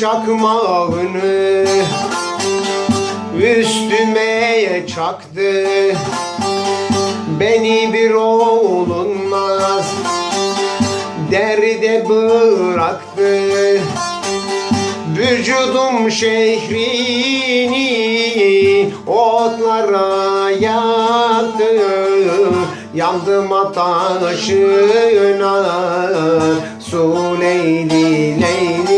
çakmağını Üstüme çaktı. Beni bir olunmaz Derde bıraktı. Vücudum şehrini otlara yaktı. Yandım ataşına Su leyli leyli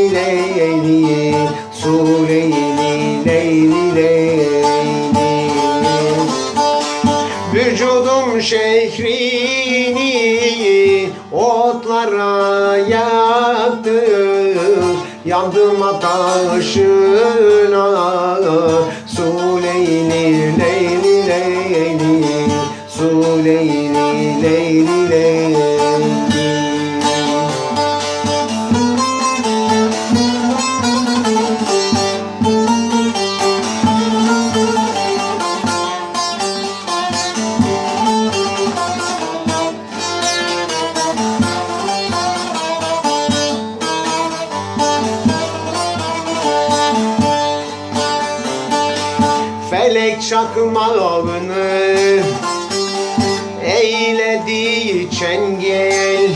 şehrini otlara yaktı Yandım ataşına Su leyli leyli leyli. Su leyli Felek çakmağını eyledi çengel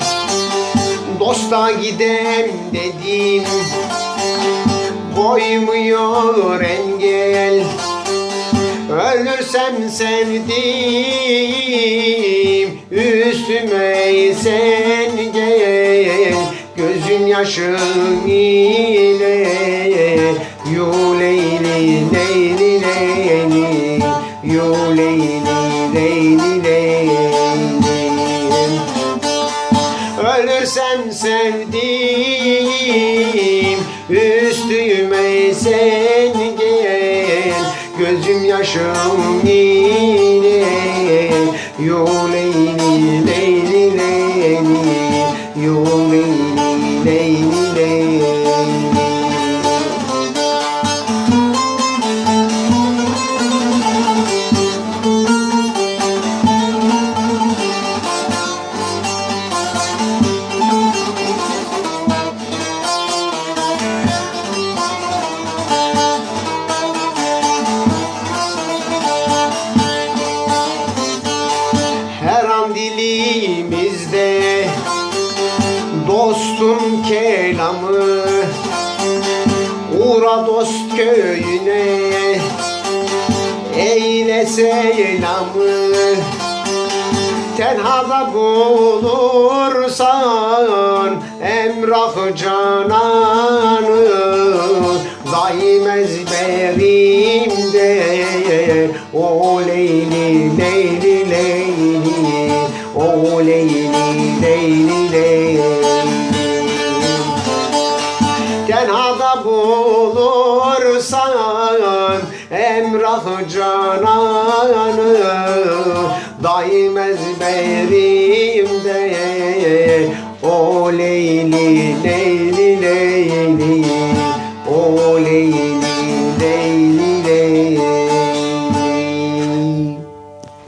Dosta gidem dedim koymuyor engel. Ölürsem sevdim üstüme sen gel. Gözün yaşın ile leyli leyli Yu leyli leyli leyli Ölürsem sevdim Üstüme sen gel Gözüm yaşım yine Yo leyli Dostun kelamı Uğra dost köyüne. Eyle selamı Tenhada bulursan Emrah cananı Daim ezberimde O leyli leyli leyli O leyli Tenhada bulursan Emrah cananı. Daim ezberimde O leyli leyli leyli